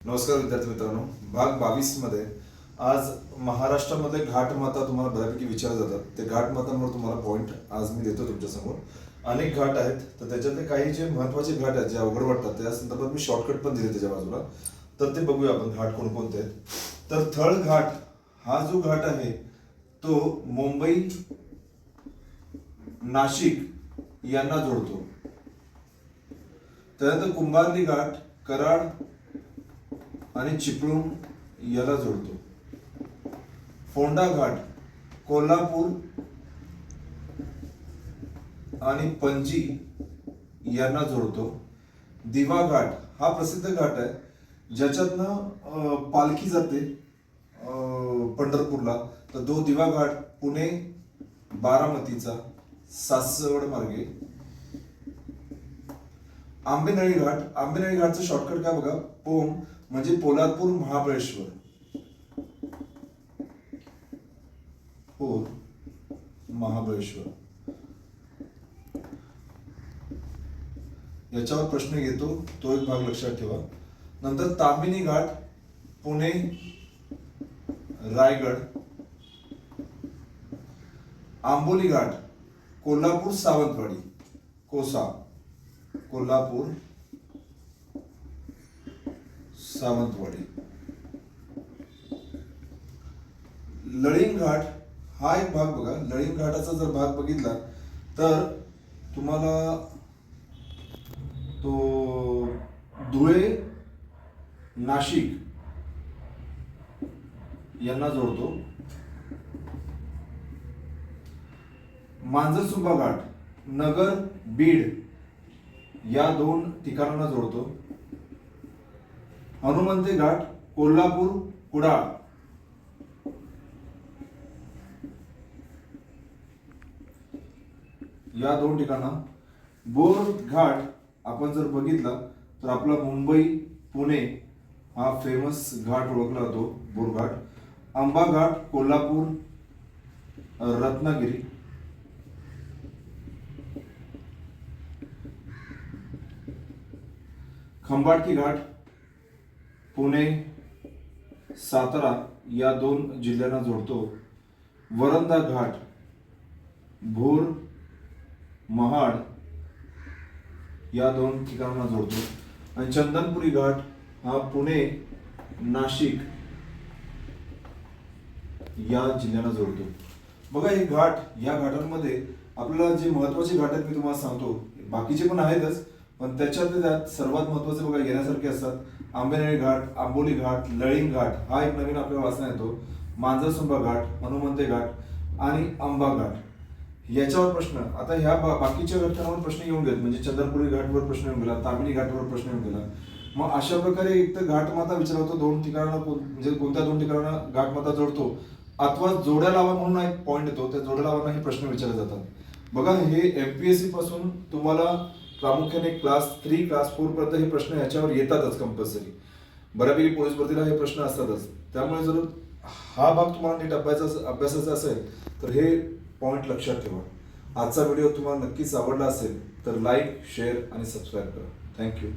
नमस्कार विद्यार्थी मित्रांनो. भाग बावीसमध्ये आज महाराष्ट्रामध्ये घाट माता तुम्हाला बऱ्यापैकी विचार जातात. ते घाटमातांवर तुम्हाला पॉईंट आज मी देतो तुमच्यासमोर. अनेक घाट आहेत तर त्याच्यातले काही जे महत्त्वाचे घाट आहेत जे अवघड वाटतात त्या संदर्भात मी शॉर्टकट पण दिले त्याच्या बाजूला. तर ते बघूया आपण घाट कोणकोणते आहेत. तर थळ घाट हा जो घाट आहे तो मुंबई नाशिक यांना जोडतो. त्यानंतर कुंभारली घाट कराड आणि चिपळूण याला जोडतो. फोंडा घाट कोल्हापूर आणि पणजी यांना जोडतो. दिवा घाट हा प्रसिद्ध घाट आहे ज्याच्यातनं पालखी जाते पंढरपूरला. तर तो दिवा घाट पुणे बारामतीचा सासवड मार्गे आंबेनळी घाट आंबेनळी घाटचं शॉर्टकट काय बघा? पोम म्हणजे पोलादपूर महाबळेश्वर. पोर महाबळेश्वर. याच्यावर प्रश्न घेतो तो एक भाग लक्षात ठेवा. नंतर तामिनी घाट पुणे रायगड. आंबोली घाट कोल्हापूर सावंतवाडी कोसा. कोल्हापूर सावंतवाडी. लळिंग घाट हा एक भाग बघा. लळिंग घाटाचा जर भाग बघितला तर तुम्हाला तो धुळे नाशिक यांना जोडतो. मांजरसुंबा घाट नगर बीड या दोन ठिकाणांना जोडतो. हनुमंते घाट कोल्हापूर कुडाळ. या दोन ठिकाणा बोर घाट आपण जर बघितला तर आपला मुंबई पुणे हा फेमस घाट ओळखला जातो बोरघाट. आंबा घाट कोल्हापूर रत्नागिरी. खंबाटकी घाट पुणे सातारा या दोन जिल्ह्यांना जोडतो. वरंदा घाट भोर महाड या दोन ठिकाणांना जोडतो. आणि चंदनपुरी घाट हा पुणे नाशिक या जिल्ह्यांना जोडतो. बघा हे घाट या घाटांमध्ये आपल्याला जे महत्त्वाचे घाट आहेत मी तुम्हाला सांगतो. बाकीचे पण आहेतच पण त्याच्यातले त्यात सर्वात महत्त्वाचे बघा घेण्यासारखे असतात. आंबेनळी घाट आंबोली घाट लळिंग घाट हा एक नवीन आपल्या वाचना येतो. मांजरसुंबा घाट हनुमंते घाट आणि आंबा घाट. याच्यावर प्रश्न. आता ह्या बा- बाकीच्या घटकांवर प्रश्न येऊन गेले म्हणजे चंद्रपुरी घाटवर प्रश्न येऊन गेला तामिनी घाटवर प्रश्न येऊन गेला. मग अशा प्रकारे एक तर घाटमाता विचारतो दोन ठिकाणांना कोण- म्हणजे कोणत्या दोन ठिकाणांना घाटमाता जोडतो? अथवा जोड्या लावा म्हणून एक पॉईंट येतो. त्या जोड्या लावांना हे प्रश्न विचारले जातात. बघा हे एमपीएससी पासून तुम्हाला प्रामुख्याने क्लास थ्री क्लास फोर पर्यंत हे प्रश्न याच्यावर येतातच कंपल्सरी बऱ्यापैकी पोलीस भरतीला हे प्रश्न असतातच. त्यामुळे जर हा भाग तुम्हाला नीट अभ्यासाचा अभ्यासाचा असेल तर हे पॉईंट लक्षात ठेवा. आजचा व्हिडिओ तुम्हाला नक्कीच आवडला असेल तर लाईक शेअर आणि सबस्क्राईब करा. Thank you